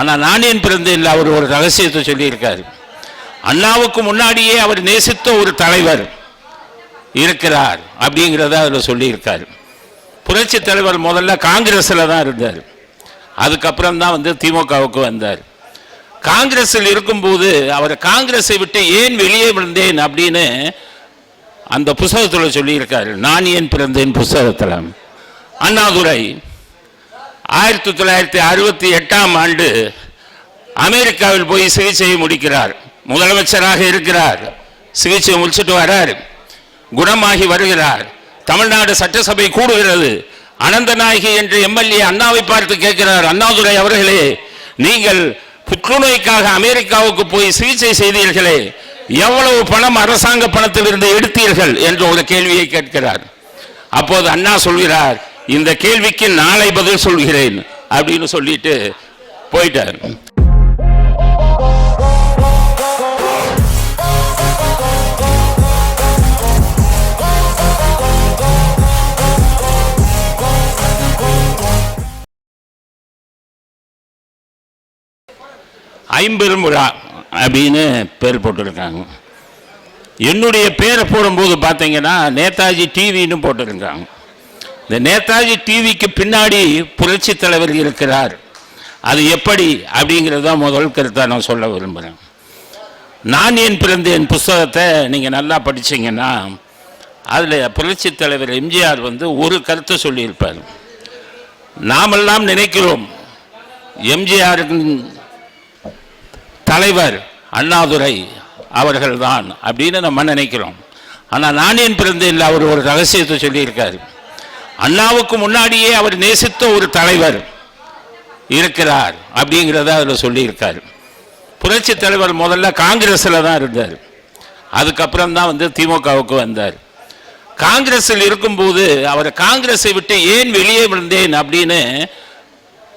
ஆனால் நான் பிறந்தேன் அவர் ஒரு ரகசியத்தை சொல்லியிருக்காரு. அண்ணாவுக்கு முன்னாடியே அவர் நேசித்த ஒரு தலைவர் இருக்கிறார் அப்படிங்கிறத அதில் சொல்லியிருக்கார். புரட்சி தலைவர் முதல்ல காங்கிரஸில் தான் இருந்தார். அதுக்கப்புறம் தான் வந்து திமுகவுக்கு வந்தார். காங்கிரஸில் இருக்கும்போது அவர் காங்கிரஸை விட்டு ஏன் வெளியே விழுந்தேன் அப்படின்னு அந்த புஸ்தகத்தில் சொல்லியிருக்காரு. நான் ஏன் பிறந்தேன்? புஸ்தகத்தில் அண்ணாதுரை ஆயிரத்தி தொள்ளாயிரத்தி அறுபத்தி எட்டாம் ஆண்டு அமெரிக்காவில் போய் சிகிச்சையை முடிக்கிறார். முதலமைச்சராக இருக்கிறார். சிகிச்சை முடிச்சுட்டு வரார். குணமாகி வருகிறார். தமிழ்நாடு சட்டசபை கூடுகிறது. அனந்தநாயகி என்று எம்எல்ஏ அண்ணாவை பார்த்து கேட்கிறார். அண்ணாதுரை அவர்களே நீங்கள் புற்றுநோய்க்காக அமெரிக்காவுக்கு போய் சிகிச்சை செய்தீர்களே எவ்வளவு பணம் அரசாங்க பணத்திலிருந்து எடுத்தீர்கள்? என்ற ஒரு கேள்வியை கேட்கிறார். அப்போது அண்ணா சொல்கிறார் இந்த கேள்விக்கு நாளை பதில் சொல்கிறேன் அப்படின்னு சொல்லிட்டு போயிட்டார். ஐம்பெரும் விழா அப்படின்னு பேர் போட்டிருக்காங்க. என்னுடைய பேரை போடும்போது பார்த்தீங்கன்னா நேதாஜி டிவின்னு போட்டிருக்காங்க. இந்த நேதாஜி டிவிக்கு பின்னாடி புரட்சி தலைவர் இருக்கிறார். அது எப்படி? அப்படிங்கிறது தான் முதல் கருத்தாக நான் சொல்ல விரும்புகிறேன் நான் ஏன் பிறந்தேன்? புஸ்தகத்தை நீங்கள் நல்லா படிச்சீங்கன்னா அதில் புரட்சி தலைவர் எம்ஜிஆர் வந்து ஒரு கருத்தை சொல்லியிருப்பார். நாமெல்லாம் நினைக்கிறோம் எம்ஜிஆரின் தலைவர் அண்ணாதுரை அவர்கள்தான் அப்படின்னு நம்ம நினைக்கிறோம். ஆனால் நான் ஏன் பிறந்தேன்? அவர் ஒரு ரகசியத்தை சொல்லியிருக்காரு. அண்ணாவுக்கு முன்னாடியே அவர் நேசித்த ஒரு தலைவர் இருக்கிறார் அப்படிங்கிறத அதில் சொல்லியிருக்கார். புரட்சி தலைவர் முதல்ல காங்கிரஸில் தான் இருந்தார். அதுக்கப்புறம் தான் வந்து திமுகவுக்கு வந்தார். காங்கிரஸில் இருக்கும்போது அவர் காங்கிரஸை விட்டு ஏன் வெளியே வந்தேன் அப்படின்னு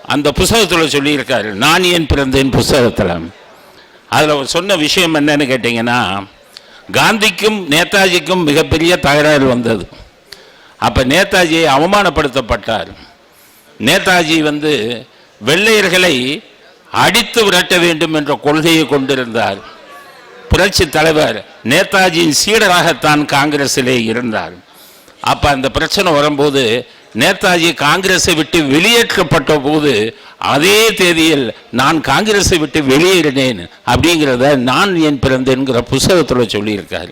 அந்த புஸ்தகத்தில் சொல்லியிருக்காரு. நான் ஏன் பிறந்தேன் புஸ்தகத்தில்? அதில் அவர் சொன்ன விஷயம் என்னன்னு கேட்டிங்கன்னா காந்திக்கும் நேதாஜிக்கும் மிகப்பெரிய தகராறு வந்தது. அப்போ நேதாஜி அவமானப்படுத்தப்பட்டார். நேதாஜி வந்து வெள்ளையர்களை அடித்து விரட்ட வேண்டும் என்ற கொள்கையை கொண்டிருந்தார். புரட்சி தலைவர் நேதாஜியின் சீடராகத்தான் காங்கிரஸிலே இருந்தார். அப்போ அந்த பிரச்சனை வரும்போது நேதாஜி காங்கிரஸை விட்டு வெளியேற்றப்பட்ட போது அதே தேதியில் நான் காங்கிரஸை விட்டு வெளியேறினேன் அப்படிங்கிறத நான் என் பிறந்தேன்கிற புஸ்தகத்தில் சொல்லியிருக்கார்.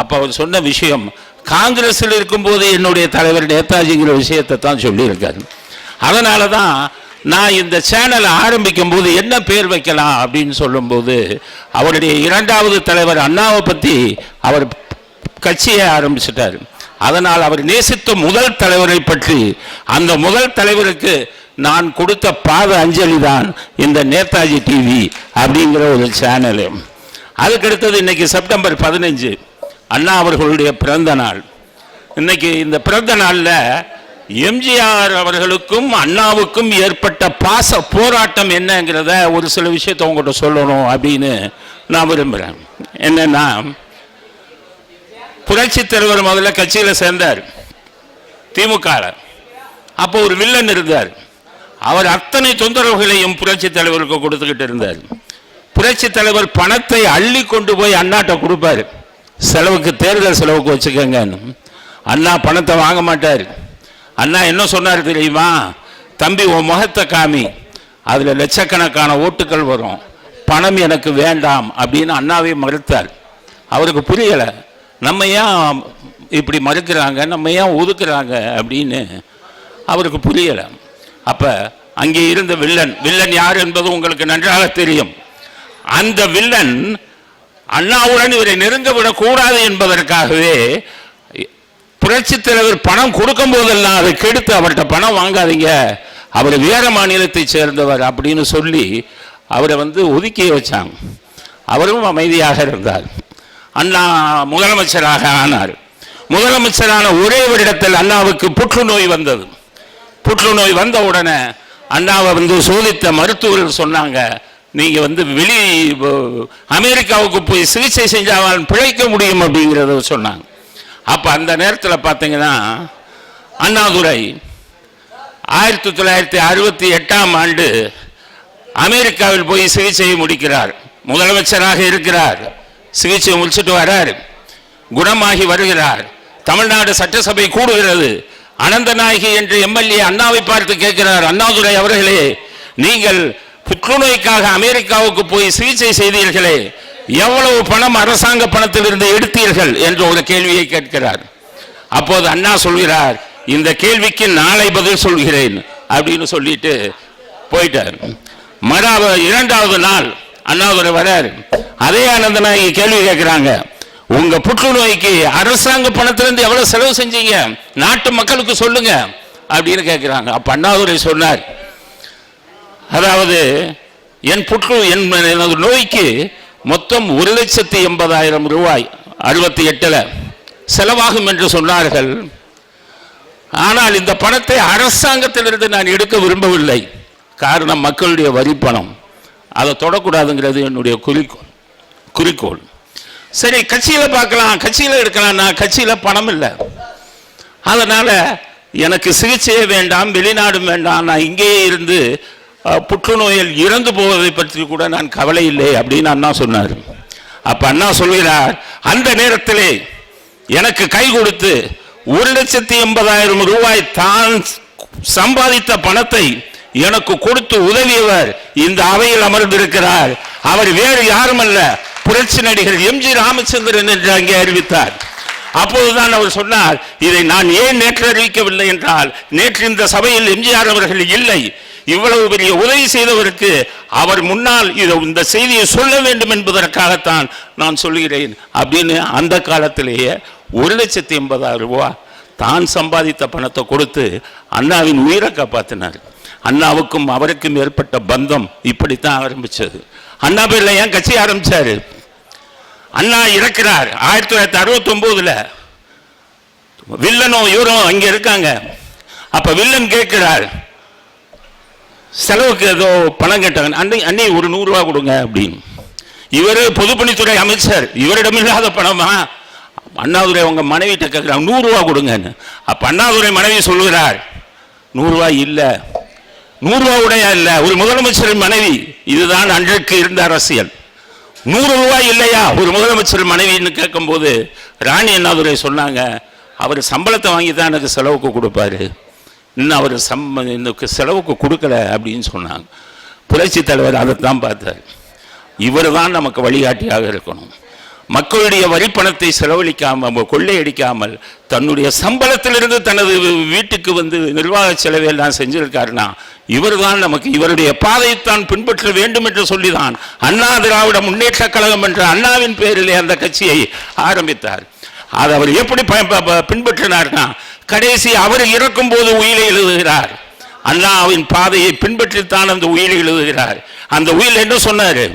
அப்போ அவர் சொன்ன விஷயம் காங்கிரஸில் இருக்கும்போது என்னுடைய தலைவர் நேதாஜிங்கிற விஷயத்தை தான் சொல்லியிருக்காரு. அதனால தான் நான் இந்த சேனலை ஆரம்பிக்கும் போது என்ன பேர் வைக்கலாம் அப்படின்னு சொல்லும்போது அவருடைய இரண்டாவது தலைவர் அண்ணாவை பற்றி அவர் கட்சியை ஆரம்பிச்சிட்டார். அதனால் அவர் நேசித்த முதல் தலைவரை பற்றி அந்த முதல் தலைவருக்கு நான் கொடுத்த பாத அஞ்சலி தான் இந்த நேதாஜி டிவி அப்படிங்கிற ஒரு சேனலு. அதுக்கடுத்தது இன்னைக்கு செப்டம்பர் பதினஞ்சு. அண்ணா அவர்களுடைய பிறந்த நாள். இன்னைக்கு இந்த பிறந்த நாளில் எம்ஜிஆர் அவர்களுக்கும் அண்ணாவுக்கும் ஏற்பட்ட பாச போராட்டம் என்னங்கிறத ஒரு சில விஷயத்தை உங்கள்கிட்ட சொல்லணும் அப்படின்னு நான் விரும்புகிறேன் என்னென்னா புரட்சி தலைவர் முதல்ல கட்சியில் சேர்ந்தார். திமுக அப்போ ஒரு வில்லன் இருந்தார். அவர் அத்தனை தொந்தரவுகளையும் புரட்சி தலைவருக்கு கொடுத்துக்கிட்டு இருந்தார். புரட்சி தலைவர் பணத்தை அள்ளி கொண்டு போய் அண்ணாட்ட கொடுப்பாரு. செலவுக்கு தேர்தல் செலவுக்கு வச்சுக்கோங்க. அண்ணா பணத்தை வாங்க மாட்டார். அண்ணா என்ன சொன்னார் தெரியுமா? தம்பி உன் முகத்தை காமி. அதில் லட்சக்கணக்கான ஓட்டுகள் வரும். பணம் எனக்கு வேண்டாம் அப்படின்னு அண்ணாவே மறுத்தார். அவருக்கு புரியலை. நம்ம ஏன் இப்படி மறுக்கிறாங்க? நம்ம ஏன் ஒதுக்குறாங்க? அப்படின்னு அவருக்கு புரியலை. அப்போ அங்கே இருந்த வில்லன். வில்லன் யார் என்பது உங்களுக்கு நன்றாக தெரியும். அந்த வில்லன் அண்ணாவுடன் இவரை நெருங்க விடக்கூடாது என்பதற்காகவே புரட்சி தலைவர் பணம் கொடுக்கும் போதெல்லாம் அதை கெடுத்து அவர்கிட்ட பணம் வாங்காதீங்க. அவர் வேற மாநிலத்தை சேர்ந்தவர் அப்படின்னு சொல்லி அவரை வந்து ஒதுக்கி வச்சாங்க. அவரும் அமைதியாக இருந்தார். அண்ணா முதலமைச்சராக ஆனார். முதலமைச்சரான ஒரே வருடத்தில் அண்ணாவுக்கு புற்றுநோய் வந்தது. புற்றுநோய் வந்த உடனே அண்ணாவை வந்து சோதித்த மருத்துவர்கள் சொன்னாங்க நீங்க வந்து வெளி அமெரிக்காவுக்கு போய் சிகிச்சை செஞ்சால் பிழைக்க முடியும் அப்படிங்கிறத சொன்னாங்க. அப்ப அந்த நேரத்தில் பார்த்தீங்கன்னா அண்ணாதுரை ஆயிரத்தி தொள்ளாயிரத்தி அறுபத்தி எட்டாம் ஆண்டு அமெரிக்காவில் போய் சிகிச்சையை முடிக்கிறார். முதலமைச்சராக இருக்கிறார். சிகிச்சை முடிச்சிட்டு வரார். குணமாகி வருகிறார். தமிழ்நாடு சட்டசபை கூடுகிறது. அனந்தநாயகி என்று எம்எல்ஏ அண்ணாவை பார்த்து கேட்கிறார் அண்ணாதுரை அவர்களே நீங்கள் புற்றுநோய்க்காக அமெரிக்காவுக்கு போய் சிகிச்சை செய்தீர்களே எவ்வளவு பணம் அரசாங்க பணத்திலிருந்து எடுத்தீர்கள் என்ற ஒரு கேள்வியை கேட்கிறார். அப்போது அண்ணா சொல்கிறார் இந்த கேள்விக்கு நாளை பதில் சொல்கிறேன் அப்படின்னு சொல்லிட்டு போயிட்டார். மறு இரண்டாவது நாள் அண்ணாதுரை வரார். அதே ஆனந்தநாயகி கேள்வி கேட்கிறாங்க உங்க புற்றுநோய்க்கு அரசாங்க பணத்திலிருந்து எவ்வளவு செலவு செஞ்சீங்க? நாட்டு மக்களுக்கு சொல்லுங்க அப்படின்னு கேட்கிறாங்க. அப்ப அண்ணாதுரை சொன்னார் அதாவது என் புற்று என் எனது நோய்க்கு மொத்தம் ஒரு லட்சத்தி எண்பதாயிரம் ரூபாய் அறுபத்தி எட்டில் செலவாகும் என்று சொன்னார்கள். ஆனால் இந்த பணத்தை அரசாங்கத்திலிருந்து நான் எடுக்க விரும்பவில்லை. காரணம் மக்களுடைய வரி பணம். அதை தொடக்கூடாதுங்கிறது என்னுடைய குறிக்கோள் குறிக்கோள். சரி கட்சியில் பார்க்கலாம் கட்சியில் எடுக்கலாம் நான் கட்சியில் பணம் இல்லை. அதனால் எனக்கு சிகிச்சையே வேண்டாம் வெளிநாடும் வேண்டாம் நான் இங்கேயே இருந்து புற்றுநோயில் இறந்து போவதை பற்றி கூட நான் கவலை இல்லை அப்படின்னு அண்ணா சொன்னார். அப்போ அண்ணா சொல்கிறார் அந்த நேரத்திலே எனக்கு கை கொடுத்து ஒரு லட்சத்தி எண்பதாயிரம் ரூபாய் தான் சம்பாதித்த பணத்தை எனக்கு கொடுத்து உதவியவர் இந்த அவையில் அமர்ந்திருக்கிறார். அவர் வேறு யாரும் அல்ல புரட்சி நடிகர் எம்ஜி ராமச்சந்திரன் என்று அங்கே அறிவித்தார். அப்போதுதான் அவர் சொன்னார் இதை நான் ஏன் நேற்று அறிவிக்கவில்லை என்றால் நேற்று இந்த சபையில் எம்ஜிஆர் அவர்கள் இல்லை. இவ்வளவு பெரிய உதவி செய்தவருக்கு அவர் முன்னால் இதை இந்த செய்தியை சொல்ல வேண்டும் என்பதற்காகத்தான் நான் சொல்கிறேன். அப்படின்னு அந்த காலத்திலேயே ஒரு லட்சத்தி எண்பதாயிரம் ரூபா தான் சம்பாதித்த பணத்தை கொடுத்து அண்ணாவின் உயிரை காப்பாற்றினார் அண்ணாவுக்கும் அவருக்கும் ஏற்பட்ட பந்தம் இப்படித்தான் ஆரம்பிச்சது. அண்ணா பேரில் ஏன் கட்சி ஆரம்பிச்சாரு? அண்ணா இறக்கிறார். ஆயிரத்தி தொள்ளாயிரத்தி அறுபத்தி ஒன்பதுல வில்லனும் இவரும் அங்கே இருக்காங்க. அப்ப வில்லன் கேட்கிறார் செலவுக்கு ஏதோ பணம் கேட்டாங்க அன்னை அன்னை ஒரு நூறுரூவா கொடுங்க அப்படின்னு. இவர் பொதுப்பணித்துறை அமைச்சர் இவரிடம் இல்லாத பணமா? அண்ணாதுரை உங்கள் மனைவிட்ட கேட்குறாங்க நூறுரூவா கொடுங்கன்னு. அப்போ அண்ணாதுரை மனைவி சொல்லுகிறார் நூறுரூவா இல்லை. நூறுரூவா உடையா இல்லை? ஒரு முதலமைச்சரின் மனைவி இதுதான் அன்றைக்கு இருந்த அரசியல். நூறு ரூபாய் இல்லையா? ஒரு முதலமைச்சர் மனைவின்னு கேட்கும்போது ராணி அண்ணாதுரை சொன்னாங்க அவர் சம்பளத்தை வாங்கி தான் எனக்கு செலவுக்கு கொடுப்பாரு. இன்னும் அவர் சம்ம இந்த செலவுக்கு கொடுக்கல அப்படின்னு சொன்னாங்க. புரட்சி தலைவர் அதைத்தான் பார்த்தார். இவர் தான் நமக்கு வழிகாட்டியாக இருக்கணும். மக்களுடைய வரிப்பணத்தை செலவழிக்காமல் கொள்ளையடிக்காமல் தன்னுடைய சம்பளத்திலிருந்து தனது வீட்டுக்கு வந்து நிர்வாக செலவை எல்லாம் செஞ்சிருக்காருன்னா இவர் தான் நமக்கு இவருடைய பாதையைத்தான் பின்பற்ற வேண்டும் என்று சொல்லிதான் அண்ணா திராவிட முன்னேற்ற கழகம் என்ற அண்ணாவின் பேரிலே அந்த கட்சியை ஆரம்பித்தார். அதை அவர் எப்படி ப- ப- பின்பற்றினார்னா கடைசி அவர் இறக்கும் போது உயிரை எழுதுகிறார். அல்லாவின் பாதையை பின்பற்றித்தான் அந்த உயிரை எழுதுகிறார். அந்த உயிர் என்ன சொன்னாரு?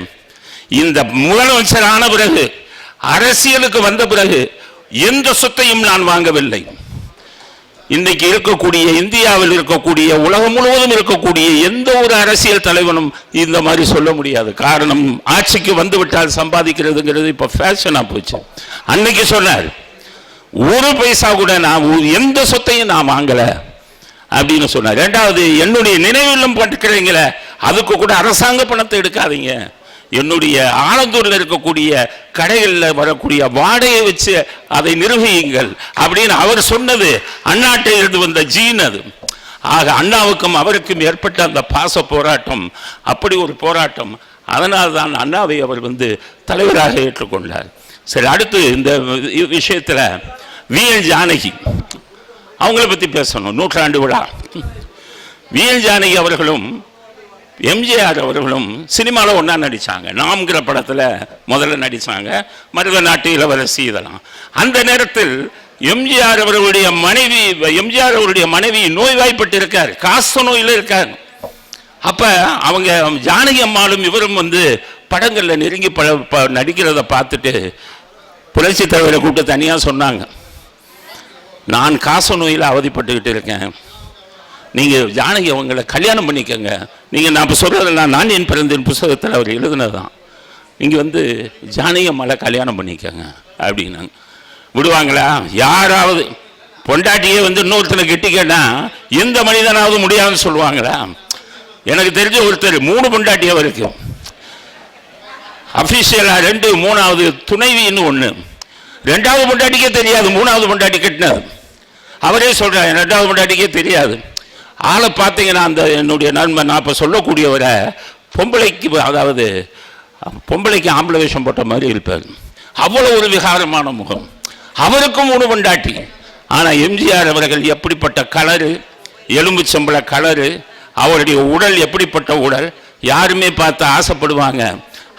இந்த முதலமைச்சர் ஆன பிறகு அரசியலுக்கு வந்த பிறகு எந்த சொத்தையும் நான் வாங்கவில்லை. இன்னைக்கு இருக்கக்கூடிய இந்தியாவில் இருக்கக்கூடிய உலகம் முழுவதும் இருக்கக்கூடிய எந்த ஒரு அரசியல் தலைவனும் இந்த மாதிரி சொல்ல முடியாது. காரணம் ஆட்சிக்கு வந்துவிட்டால் சம்பாதிக்கிறதுங்கிறது இப்போ ஃபேஷனாக போச்சு. அன்னைக்கு சொன்னார் ஒரு பைசா கூட நான் எந்த சொத்தையும் நான் வாங்கல. அப்படின்னு சொன்னார். ரெண்டாவது என்னுடைய நினைவிலும் பட்டுக்கிறீங்களே அதுக்கு கூட அரசாங்க பணத்தை எடுக்காதீங்க. என்னுடைய ஆலந்தூரில் இருக்கக்கூடிய கடைகளில் வரக்கூடிய வாடகையை வச்சு அதை நிர்வகியுங்கள் அப்படின்னு அவர் சொன்னது. அண்ணாட்டை இருந்து வந்த ஜீன் அது. ஆக அண்ணாவுக்கும் அவருக்கும் ஏற்பட்ட அந்த பாச போராட்டம் அப்படி ஒரு போராட்டம். அதனால் தான் அண்ணாவை அவர் வந்து தலைவராக ஏற்றுக்கொண்டார். சரி அடுத்து இந்த விஷயத்தில் விஷயத்துல ஜானகி. அவங்கள பத்தி பேசணும் நூற்றாண்டு விழா. விஎல் ஜானகி அவர்களும் எம்ஜிஆர் அவர்களும் சினிமாவில் ஒன்றா நடித்தாங்க நாம்கிற படத்தில் முதல்ல நடித்தாங்க மருத நாட்டு இளவரசி இதெல்லாம். அந்த நேரத்தில் எம்ஜிஆர் அவர்களுடைய மனைவி எம்ஜிஆர் அவருடைய மனைவி நோய்வாய்ப்பட்டு இருக்கார் காச நோயில் இருக்கார் அப்ப அவங்க ஜானகி அம்மாளும் இவரும் வந்து படங்கள்ல நெருங்கி ப- நடிக்கிறத பார்த்துட்டு புரட்சி தலைவரை கூப்பிட்டு தனியாக சொன்னாங்க. நான் காச நோயில் அவதிப்பட்டுக்கிட்டு இருக்கேன். நீங்கள் ஜானகி அவங்களை கல்யாணம் பண்ணிக்கோங்க. நீங்கள் நான் இப்போ சொல்கிறதெல்லாம் நான் என் பிறந்தேன் புஸ்தகத்தில் அவர் எழுதுனதுதான். இங்கே வந்து ஜானகி அம்மாவை கல்யாணம் பண்ணிக்கோங்க அப்படின்னாங்க. விடுவாங்களா? யாராவது பொண்டாட்டியே வந்து இன்னொருத்தனை கெட்டிக்கன்னா எந்த மனிதனாவது முடியாதுன்னு சொல்லுவாங்களா? எனக்கு தெரிஞ்ச ஒருத்தர் மூணு பொண்டாட்டியாக வரைக்கும் அஃபீஷியலாக ரெண்டு மூணாவது துணைவின்னு ஒன்று ரெண்டாவது பொண்டாட்டிக்கே தெரியாது மூணாவது பொண்டாட்டி கட்டினது. அவரே சொல்கிறார் ரெண்டாவது பொண்டாட்டிக்கே தெரியாது. ஆளை பார்த்தீங்கன்னா அந்த என்னுடைய நண்பன் நான் இப்போ சொல்லக்கூடியவரை பொம்பளைக்கு அதாவது பொம்பளைக்கு ஆம்பளை வேஷம் போட்ட மாதிரி இருப்பார். அவ்வளோ ஒரு விகாரமான முகம். அவருக்கும் மூணு பொண்டாட்டி. ஆனால் எம்ஜிஆர் அவர்கள் எப்படிப்பட்ட கலரு எலும்பு சம்பள கலரு அவருடைய உடல் எப்படிப்பட்ட உடல் யாருமே பார்த்து ஆசைப்படுவாங்க.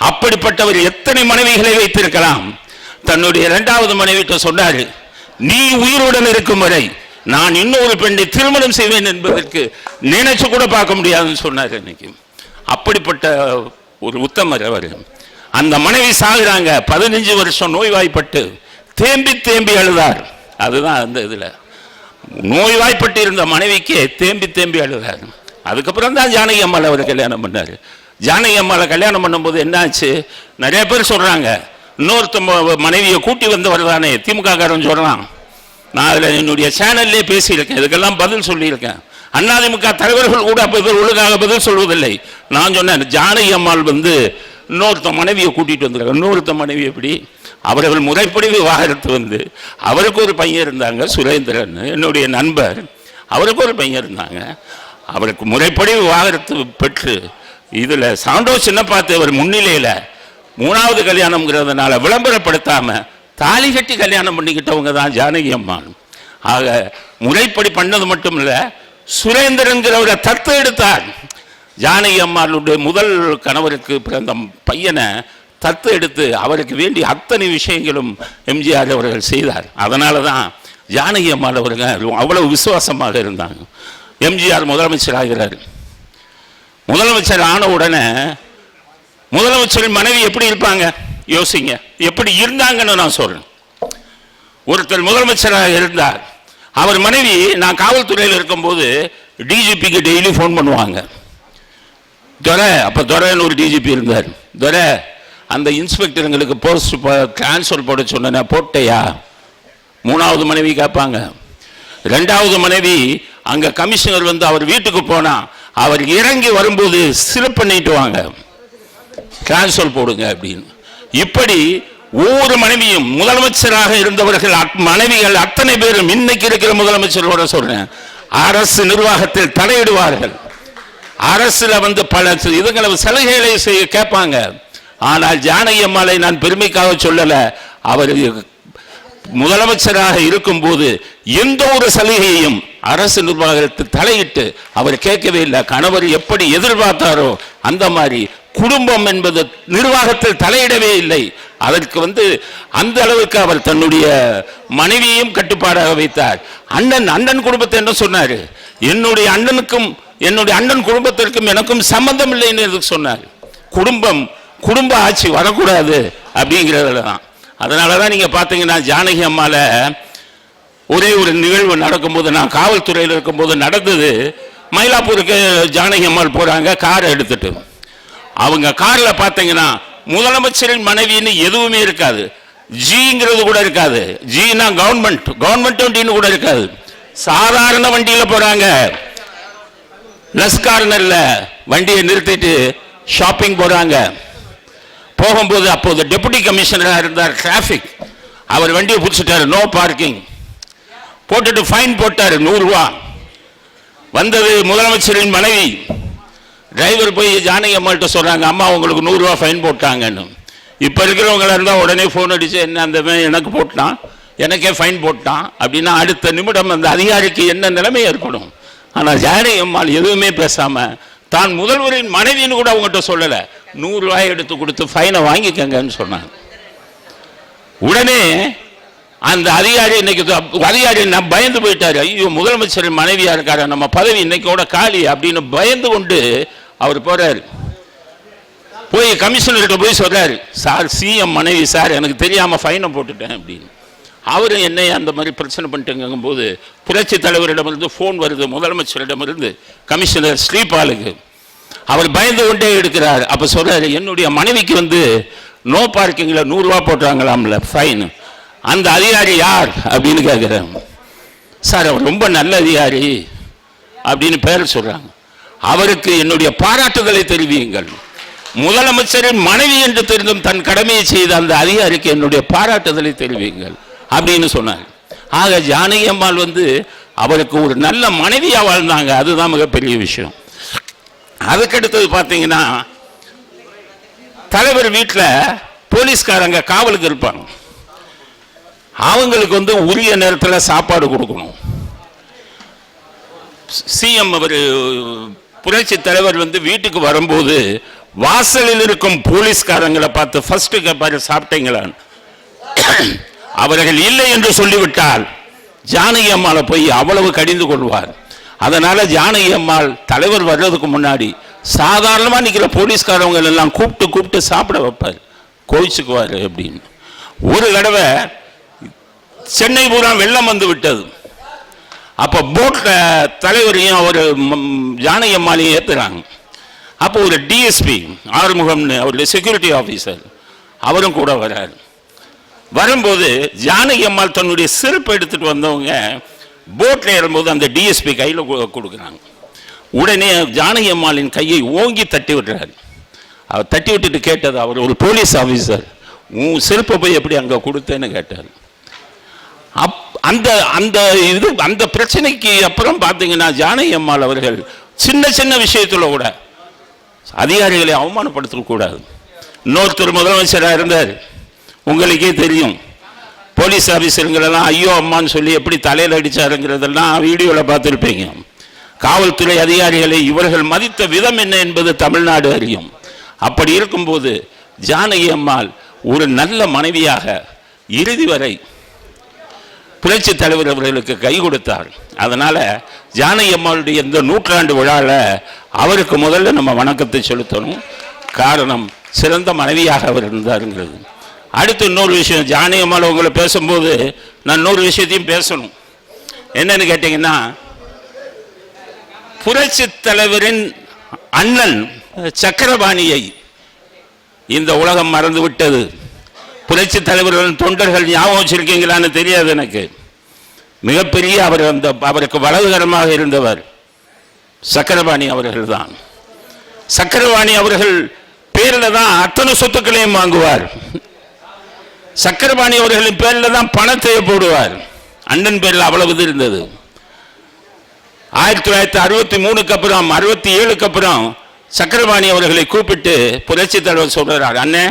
அப்படிப்பட்டவர் எத்தனை மனைவிகளை வைத்திருக்கலாம்? தன்னுடைய இரண்டாவது மனைவிக்கு சொன்னாரு நீ உயிருடன் இருக்கும் வரை நான் இன்னொரு பெண்ணை திருமணம் செய்வேன் என்பதற்கு நினைச்சு கூட பார்க்க முடியாதுன்னு சொன்னார் இன்னைக்கு. அப்படிப்பட்ட ஒரு உத்தமர் அவர். அந்த மனைவி சாகுறாங்க பதினஞ்சு வருஷம் நோய்வாய்ப்பட்டு தேம்பி தேம்பி அழுதார். அதுதான் அந்த இதுல. நோய்வாய்ப்பட்டு இருந்த மனைவிக்கே தேம்பி தேம்பி அழுதார். அதுக்கப்புறம் தான் ஜானகி அம்மாள் அவர் கல்யாணம் பண்ணார். ஜானகி அம்மாளை கல்யாணம் பண்ணும்போது என்னாச்சு? நிறைய பேர் சொல்கிறாங்க இன்னொருத்த மனைவியை கூட்டி வந்து வருதானே? திமுக காரன் சொல்கிறான் நான் அதில் என்னுடைய சேனல்லே பேசியிருக்கேன். இதுக்கெல்லாம் பதில் சொல்லியிருக்கேன். அதிமுக தலைவர்கள் கூட அப்போ இவர் ஒழுங்காக பதில் சொல்வதில்லை. நான் சொன்னேன் ஜானகி அம்மாள் வந்து இன்னொருத்த மனைவியை கூட்டிகிட்டு வந்திருக்காங்க. இன்னொருத்த மனைவி எப்படி? அவர்கள் முறைப்படி விவாகரத்து வந்து அவருக்கு ஒரு பையன் இருந்தாங்க சுரேந்திரன். என்னுடைய நண்பர். அவருக்கு ஒரு பையன் இருந்தாங்க. அவருக்கு முறைப்படி விவாகரத்து பெற்று இதில் சாண்டோஸ் என்ன பார்த்து அவர் முன்னிலையில் மூணாவது கல்யாணம்ங்கிறதுனால விளம்பரப்படுத்தாமல் தாலி கட்டி கல்யாணம் பண்ணிக்கிட்டவங்க தான் ஜானகி அம்மான் ஆக முறைப்படி பண்ணது மட்டும் இல்லை சுரேந்திரங்கிறவரை தத்து எடுத்தார். ஜானகி அம்மாளுடைய முதல் கணவருக்கு பிறந்த பையனை தத்து எடுத்து அவருக்கு வேண்டிய அத்தனை விஷயங்களும் எம்ஜிஆர் அவர்கள் செய்தார். அதனால தான் ஜானகி அம்மாள் அவர்கள் அவ்வளவு விசுவாசமாக இருந்தாங்க. எம்ஜிஆர் முதலமைச்சராகிறார். முதலமைச்சர் ஆன உடனே முதலமைச்சரின் மனைவி எப்படி இருப்பாங்க? யோசிங்க. எப்படி இருந்தாங்கன்னு நான் சொல்றேன். ஒருத்தர் முதலமைச்சராக இருந்தார். அவர் மனைவி நான் காவல்துறையில் இருக்கும்போது டிஜிபிக்கு டெய்லி ஃபோன் பண்ணுவாங்க. துரை அப்போ துரைன்னு ஒரு டிஜிபி இருந்தார். துரை அந்த இன்ஸ்பெக்டருங்களுக்கு போஸ்ட் டிரான்ஸ்ஃபர் போட சொன்னேன். போட்டையா? மூணாவது மனைவி கேட்பாங்க. ரெண்டாவது மனைவி அங்கே கமிஷனர் வந்து அவர் வீட்டுக்கு போனால் அவர் இறங்கி வரும்போது சிறப்பு பண்ணிட்டு வாங்க. டிரான்ஸ்ஃபர் போடுங்க அப்படின்னு. இப்படி ஒவ்வொரு மனைவியும் முதலமைச்சராக இருந்தவர்கள் மனைவிகள் அத்தனை பேரும் இன்னைக்கு இருக்கிற முதலமைச்சரோட சொல்றேன். அரசு நிர்வாகத்தில் தலையிடுவார்கள். அரசுல வந்து பல இதுங்களை சலுகைகளை செய்ய கேட்பாங்க. ஆனால் ஜானகி அம்மாளை நான் பெருமைக்காக சொல்லல. அவர் முதலமைச்சராக இருக்கும்போது எந்த ஒரு சலுகையையும் அரசு நிர்வாகத்தில் தலையிட்டு அவர் கேட்கவே இல்லை. கணவர் எப்படி எதிர்பார்த்தாரோ அந்த மாதிரி குடும்பம் என்பது நிர்வாகத்தில் தலையிடவே இல்லை. அதற்கு வந்து அந்த அளவுக்கு அவர் தன்னுடைய மனைவியையும் கட்டுப்பாடாக வைத்தார். அண்ணன் அண்ணன் குடும்பத்தை என்ன சொன்னார்? என்னுடைய அண்ணனுக்கும் என்னுடைய அண்ணன் குடும்பத்திற்கும் எனக்கும் சம்பந்தம் இல்லைன்னு எதுக்கு சொன்னார்? குடும்பம் குடும்ப ஆட்சி வரக்கூடாது அப்படிங்கிறதுல தான் அதனால தான் நீங்கள் பார்த்தீங்கன்னா ஜானகி அம்மாவில் ஒரே ஒரு நிகழ்வு நடக்கும்போது நான் காவல்துறையில் இருக்கும்போது நடந்தது. மயிலாப்பூருக்கு ஜானகி அம்மாள் போகிறாங்க காரை எடுத்துட்டு. அவங்க காரில் பார்த்தீங்கன்னா முதலமைச்சரின் மனைவின்னு எதுவுமே இருக்காது. ஜிங்கிறது கூட இருக்காது. ஜினா கவர்மெண்ட் கவர்மெண்ட் வண்டின்னு கூட இருக்காது. சாதாரண வண்டியில் போகிறாங்க லஸ் கார்னர்ல வண்டியை நிறுத்திட்டு ஷாப்பிங் போகிறாங்க போகும்போது அப்போது டெபுட்டி கமிஷனராக இருந்தார் டிராஃபிக். அவர் வண்டியை பிடிச்சிட்டாரு நோ பார்க்கிங் போட்டுட்டு ஃபைன் போட்டார் நூறுரூவா வந்தது முதலமைச்சரின் மனைவி. டிரைவர் போய் ஜானகி அம்மாள்கிட்ட சொல்கிறாங்க அம்மா உங்களுக்கு நூறுரூவா ஃபைன் போட்டாங்கன்னு. இப்போ இருக்கிறவங்களா இருந்தால் உடனே ஃபோன் அடித்து என்ன அந்த எனக்கு போட்டான் எனக்கே ஃபைன் போட்டான் அப்படின்னா அடுத்த நிமிடம் அந்த அதிகாரிக்கு என்ன நிலைமை ஏற்படும்? ஆனால் ஜானகி அம்மாள் எதுவுமே பேசாமல் தான் முதல்வரின் மனைவின்னு கூட அவங்ககிட்ட சொல்லலை. நூறுரூவாய் எடுத்து கொடுத்து ஃபைனை வாங்கிக்கங்கன்னு சொன்னாங்க. உடனே அந்த அதிகாரி இன்னைக்கு அதிகாரி நான் பயந்து போயிட்டார். ஐயோ முதலமைச்சர் மனைவியாக இருக்காரு? நம்ம பதவி இன்னைக்கோட காலி அப்படின்னு பயந்து கொண்டு அவர் போகிறார் போய் கமிஷனர்கிட்ட போய் சொல்கிறார் சார் சிஎம் மனைவி சார் எனக்கு தெரியாமல் ஃபைனை போட்டுட்டேன் அப்படின்னு. அவரும் என்னை அந்த மாதிரி பிரச்சனை பண்ணிட்டுங்கும் போது புரட்சி தலைவரிடமிருந்து ஃபோன் வருது முதலமைச்சரிடமிருந்து கமிஷனர் ஸ்ரீபாலுக்கு. அவர் பயந்து கொண்டே எடுக்கிறார் அப்ப சொல்றாரு என்னுடைய மனைவிக்கு வந்து நோ பார்க்கிங்ல நூறு ரூபா போட்டாங்களாம்ல ஃபைன் அந்த அதிகாரி யார்? அப்படின்னு கேட்குறாங்க சார் அவர் ரொம்ப நல்ல அதிகாரி. அப்படின்னு பேர் சொல்றாங்க. அவருக்கு என்னுடைய பாராட்டுதலை தெரிவியுங்கள். முதலமைச்சரின் மனைவி என்று தெரிந்தும் தன் கடமையை செய்த அந்த அதிகாரிக்கு என்னுடைய பாராட்டுதலை தெரிவியுங்கள். அப்படின்னு சொன்னார். ஆக ஜானகி அம்மாள் வந்து அவருக்கு ஒரு நல்ல மனைவியாக வாழ்ந்தாங்க. அதுதான் மிகப்பெரிய விஷயம். அதுக்கடுத்தது பார்த்தீங்கன்னா தலைவர் வீட்டில் போலீஸ்காரங்க காவலுக்கு இருப்பாங்க அவங்களுக்கு வந்து உரிய நேரத்தில் சாப்பாடு கொடுக்கணும் சிஎம் அவர் புரட்சி தலைவர் வந்து வீட்டுக்கு வரும்போது வாசலில் இருக்கும் போலீஸ்காரங்களை பார்த்து ஃபர்ஸ்ட் கேட்பாரு சாப்பிட்டீங்களா அவர்கள் இல்லை என்று சொல்லிவிட்டால் ஜானகி அம்மாவை போய் அவ்வளவு கடிந்து கொள்வார் அதனால ஜானகி அம்மாள் தலைவர் வர்றதுக்கு முன்னாடி சாதாரணமாக நிற்கிற போலீஸ்காரவங்க எல்லாம் கூப்பிட்டு கூப்பிட்டு சாப்பிட வைப்பார். கோவிச்சுக்குவார் அப்படின்னு. ஒரு தடவை சென்னை பூரா வெள்ளம் வந்து விட்டது. அப்போ போட்டில் தலைவரையும் அவர் ஜானகி அம்மாளையும் ஏற்றுறாங்க அப்போ ஒரு டிஎஸ்பி ஆறுமுகம்னு அவருடைய செக்யூரிட்டி ஆஃபீஸர் அவரும் கூட வர்றார் வரும்போது ஜானகி அம்மாள் தன்னுடைய செருப்பு எடுத்துகிட்டு வந்தவங்க போட்டில் ஏறும்போது அந்த டிஎஸ்பி கையில் கொடுக்குறாங்க. உடனே ஜானகி அம்மாளின் கையை ஓங்கி தட்டி விட்டுறாரு. அவர் தட்டி விட்டுட்டு கேட்டது அவர் ஒரு போலீஸ் ஆஃபீஸர் உன் செருப்பை போய் எப்படி அங்கே கொடுத்தேன்னு கேட்டார். அப் அந்த அந்த இது அந்த பிரச்சனைக்கு அப்புறம் பார்த்தீங்கன்னா ஜானகி அம்மாள் அவர்கள் சின்ன சின்ன விஷயத்தில் கூட அதிகாரிகளை அவமானப்படுத்தக்கூடாது. இன்னொருத்தர் முதலமைச்சராக இருந்தார். உங்களுக்கே தெரியும். போலீஸ் ஆஃபீஸருங்களெல்லாம் ஐயோ அம்மான்னு சொல்லி எப்படி தலையில் அடிச்சாருங்கிறதெல்லாம் வீடியோவில் பார்த்துருப்பீங்க. காவல்துறை அதிகாரிகளை இவர்கள் மதித்த விதம் என்ன என்பது தமிழ்நாடு அறியும். அப்படி இருக்கும்போது ஜானகி அம்மாள் ஒரு நல்ல மனைவியாக இறுதி வரை புரட்சி தலைவர் அவர்களுக்கு கை கொடுத்தார் அதனால ஜானகி அம்மாளுடைய இந்த நூற்றாண்டு விழாவில் அவருக்கு முதல்ல நம்ம வணக்கத்தை செலுத்தணும். காரணம் சிறந்த மனைவியாக அவர் இருந்தாருங்கிறது. அடுத்து இன்னொரு விஷயம் ஜானகி உங்களை பேசும்போது நான் இன்னொரு விஷயத்தையும் பேசணும். என்னன்னு கேட்டிங்கன்னா புரட்சி தலைவரின் அண்ணன் சக்கரபாணியை இந்த உலகம் மறந்து விட்டது புரட்சி தலைவர்களின் தொண்டர்கள் ஞாபகம் வச்சிருக்கீங்களான்னு தெரியாது எனக்கு. மிகப்பெரிய அவர் அந்த அவருக்கு வலதுகரமாக இருந்தவர் சக்கரபாணி அவர்கள் தான். சக்கரபாணி அவர்கள் பேரில் தான் அத்தனை சொத்துக்களையும் வாங்குவார். சக்கரபாணி அவர்களின் பேரில் தான் பணத்தை போடுவார். அண்ணன் பேரில் அவ்வளவு இது இருந்தது. ஆயிரத்தி தொள்ளாயிரத்தி அறுபத்தி மூணுக்கு அப்புறம் அறுபத்தி ஏழுக்கு அப்புறம் சக்கரபாணி அவர்களை கூப்பிட்டு புரட்சி தலைவர் சொல்கிறார் அண்ணே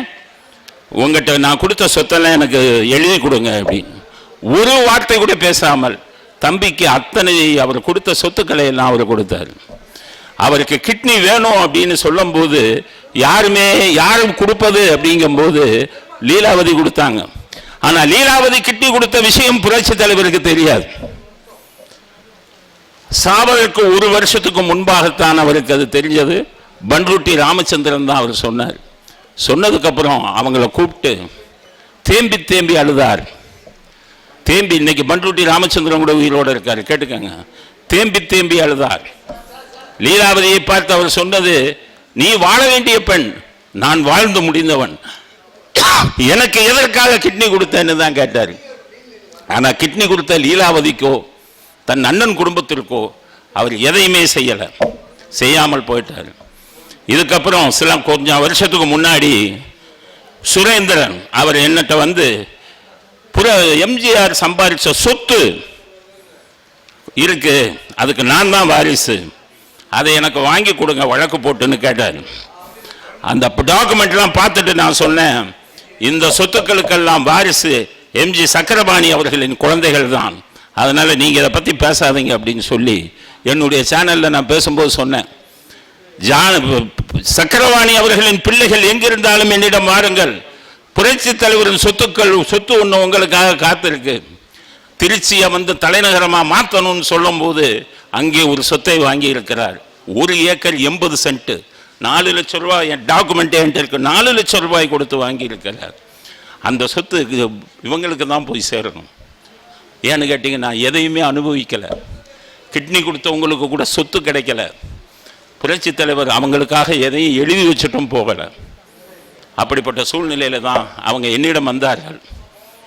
உங்கள்கிட்ட நான் கொடுத்த சொத்தெல்லாம் எனக்கு எழுதி கொடுங்க அப்படின்னு ஒரு வார்த்தை கூட பேசாமல் தம்பிக்கு அத்தனை அவர் கொடுத்த சொத்துக்களை எல்லாம் அவர் கொடுத்தார். அவருக்கு கிட்னி வேணும் அப்படின்னு சொல்லும்போது யாருமே யாரும் கொடுப்பது? அப்படிங்கும்போது லீலாவதி கொடுத்தாங்க. ஆனா லீலாவதி கிட்டி கொடுத்த விஷயம் புரட்சி தலைவருக்கு தெரியாது. சாவதற்கு ஒரு வருஷத்துக்கு முன்பாகத்தான் அவருக்கு அது தெரிஞ்சது. பன்ருட்டி ராமச்சந்திரன் தான் அவர் சொன்னார். சொன்னதுக்கப்புறம் அவங்கள கூப்பிட்டு தேம்பி தேம்பி அழுதார். தேம்பி இன்னைக்கு பன்ருட்டி ராமச்சந்திரன் கூட உயிரோடு இருக்காரு கேட்டுக்கங்க. தேம்பி தேம்பி அழுதார். லீலாவதியை பார்த்து அவர் சொன்னது நீ வாழ வேண்டிய பெண் நான் வாழ்ந்து முடிந்தவன். எனக்கு எதற்காக கிட்னி கொடுத்தேன்னு தான் கேட்டார். ஆனால் கிட்னி கொடுத்த லீலாவதிக்கோ தன் அண்ணன் குடும்பத்திற்கோ அவர் எதையுமே செய்யலை. செய்யாமல் போயிட்டார். இதுக்கப்புறம் சில கொஞ்சம் வருஷத்துக்கு முன்னாடி சுரேந்திரன் அவர் என்னட்ட வந்து புற எம்ஜிஆர் சம்பாதிச்ச சொத்து இருக்கு அதுக்கு நான் தான் வாரிசு. அதை எனக்கு வாங்கி கொடுங்க வழக்கு போட்டுன்னு கேட்டார். அந்த டாக்குமெண்ட்லாம் பார்த்துட்டு நான் சொன்னேன் இந்த சொத்துக்களுக்கெல்லாம் வாரிசு எம்ஜி சக்கரபாணி அவர்களின் குழந்தைகள் தான் அதனால் நீங்கள் இதை பற்றி பேசாதீங்க அப்படின்னு சொல்லி என்னுடைய சேனலில் நான் பேசும்போது சொன்னேன். ஜான சக்கரவாணி அவர்களின் பிள்ளைகள் எங்கிருந்தாலும் என்னிடம் வாருங்கள். புரட்சி தலைவரின் சொத்துக்கள் சொத்து ஒன்று உங்களுக்காக காத்திருக்கு. திருச்சியை வந்து தலைநகரமாக மாற்றணும்னு சொல்லும்போது அங்கே ஒரு சொத்தை வாங்கி இருக்கிறார் ஒரு ஏக்கர் எண்பது சென்ட்டு. நாலு லட்சம் ரூபாய் என் டாக்குமெண்ட் என்கிட்ட இருக்கு. நாலு லட்சம் ரூபாய் கொடுத்து வாங்கியிருக்கிறார். அந்த சொத்து இவங்களுக்கு தான் போய் சேரணும். ஏன்னு கேட்டிங்கன்னா எதையுமே அனுபவிக்கலை. கிட்னி கொடுத்தவங்களுக்கு கூட சொத்து கிடைக்கல. புரட்சி தலைவர் அவங்களுக்காக எதையும் எழுதி வச்சுட்டும் போகலை. அப்படிப்பட்ட சூழ்நிலையில் தான் அவங்க என்னிடம் வந்தார்கள்.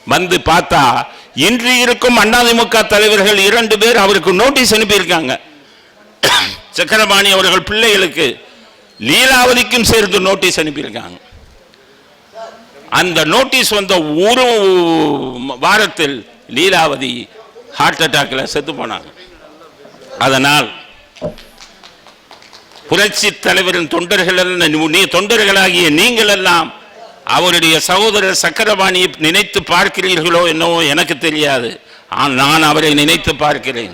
வந்து பார்த்தா இன்று இருக்கும் அதிமுக தலைவர்கள் இரண்டு பேர் அவருக்கு நோட்டீஸ் அனுப்பியிருக்காங்க. சக்கரபாணி அவர்கள் பிள்ளைகளுக்கு லீலாவதிக்கும் சேர்ந்து நோட்டீஸ் அனுப்பியிருக்காங்க. அந்த நோட்டீஸ் வந்த ஒரு வாரத்தில் லீலாவதி ஹார்ட் அட்டாக்கில் செத்து போனாங்க. அதனால் புரட்சி தலைவரின் தொண்டர்கள் எல்லாம் நீ தொண்டர்களாகிய நீங்கள் எல்லாம் அவருடைய சகோதரர் சக்கரபாணியை நினைத்து பார்க்கிறீர்களோ என்னவோ எனக்கு தெரியாது. ஆனால் நான் அவரை நினைத்து பார்க்கிறேன்.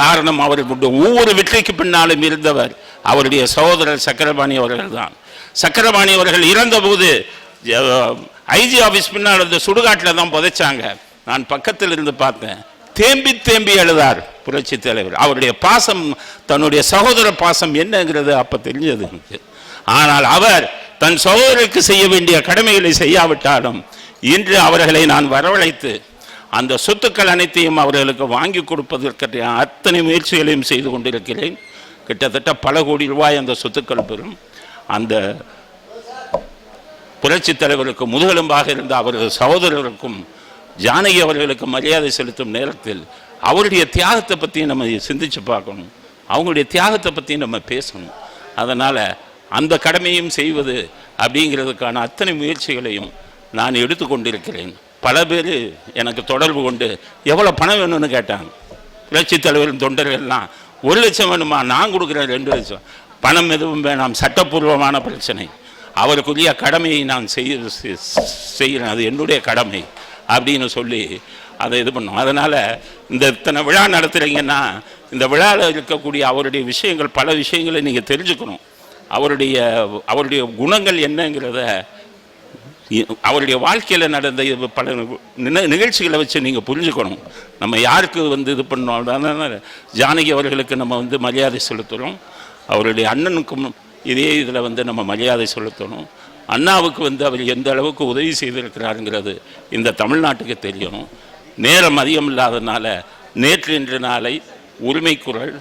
காரணம் அவர்களுடைய ஒவ்வொரு வெற்றிக்கு பின்னாலும் இருந்தவர் அவருடைய சகோதரர் சக்கரபாணி அவர்கள் தான் சக்கரபாணி அவர்கள் இறந்தபோது ஐஜி ஆஃபீஸ் பின்னால் இருந்த சுடுகாட்டில் தான் புதைச்சாங்க. நான் பக்கத்தில் இருந்து பார்த்தேன். தேம்பி தேம்பி எழுதார் புரட்சி தலைவர். அவருடைய பாசம் தன்னுடைய சகோதர பாசம் என்னங்கிறது அப்போ தெரிஞ்சது. எனக்கு. ஆனால் அவர் தன் சகோதரருக்கு செய்ய வேண்டிய கடமைகளை செய்யாவிட்டாலும் இன்று அவர்களை நான் வரவழைத்து அந்த சொத்துக்கள் அனைத்தையும் அவர்களுக்கு வாங்கி கொடுப்பதற்கான அத்தனை முயற்சிகளையும் செய்து கொண்டிருக்கிறேன். கிட்டத்தட்ட பல கோடி ரூபாய் அந்த சொத்துக்கள் பெறும். அந்த புரட்சி தலைவருக்கு முதுகெலும்பாக இருந்த அவரது சகோதரருக்கும் ஜானகி அவர்களுக்கு மரியாதை செலுத்தும் நேரத்தில் அவருடைய தியாகத்தை பற்றி நம்ம சிந்திச்சு பார்க்கணும். அவங்களுடைய தியாகத்தை பற்றி நம்ம பேசணும். அதனால் அந்த கடமையும் செய்வது அப்படிங்கிறதுக்கான அத்தனை முயற்சிகளையும் நான் எடுத்துக்கொண்டிருக்கிறேன் பல பேர் எனக்கு தொடர்பு கொண்டு எவ்வளோ பணம் வேணும்னு கேட்டாங்க. புரட்சி தலைவரின் தொண்டர்கள்லாம் ஒரு லட்சம் வேணுமா? நான் கொடுக்குறேன் ரெண்டு லட்சம். பணம் எதுவும் வேணாம். சட்டப்பூர்வமான பிரச்சனை. அவருக்குரிய கடமையை நான் செய்ய செ- செய்கிறேன். அது என்னுடைய கடமை அப்படின்னு சொல்லி அதை இது பண்ணோம். அதனால் இந்த இத்தனை விழா நடத்துகிறீங்கன்னா இந்த விழாவில் இருக்கக்கூடிய அவருடைய விஷயங்கள் பல விஷயங்களை நீங்கள் தெரிஞ்சுக்கணும். அவருடைய அவருடைய குணங்கள் என்னங்கிறத அவருடைய வாழ்க்கையில் நடந்த பல நிகழ்ச்சிகளை வச்சு நீங்கள் புரிஞ்சுக்கணும். நம்ம யாருக்கு வந்து இது பண்ணோம் ஜானகி அவர்களுக்கு நம்ம வந்து மரியாதை செலுத்துகிறோம் அவருடைய அண்ணனுக்கும் இதே இதில் வந்து நம்ம மரியாதை செலுத்தணும். அண்ணாவுக்கு வந்து அவர் எந்த அளவுக்கு உதவி செய்திருக்கிறாருங்கிறது இந்த தமிழ்நாட்டுக்கு தெரியணும். நேரம் அதிகம் இல்லாதனால நேற்று இன்று நாளை உரிமை குரல்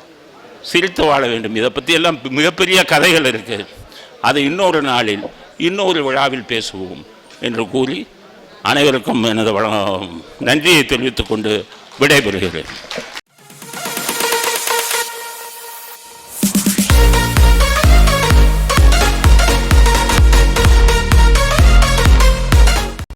சிரித்து வாழ வேண்டும். இதை பற்றியெல்லாம் மிகப்பெரிய கதைகள் இருக்குது அதை இன்னொரு நாளில் இன்னொரு விழாவில் பேசுவோம். என்று கூறி அனைவருக்கும் எனது நன்றியை தெரிவித்துக் கொண்டு விடைபெறுகிறேன்.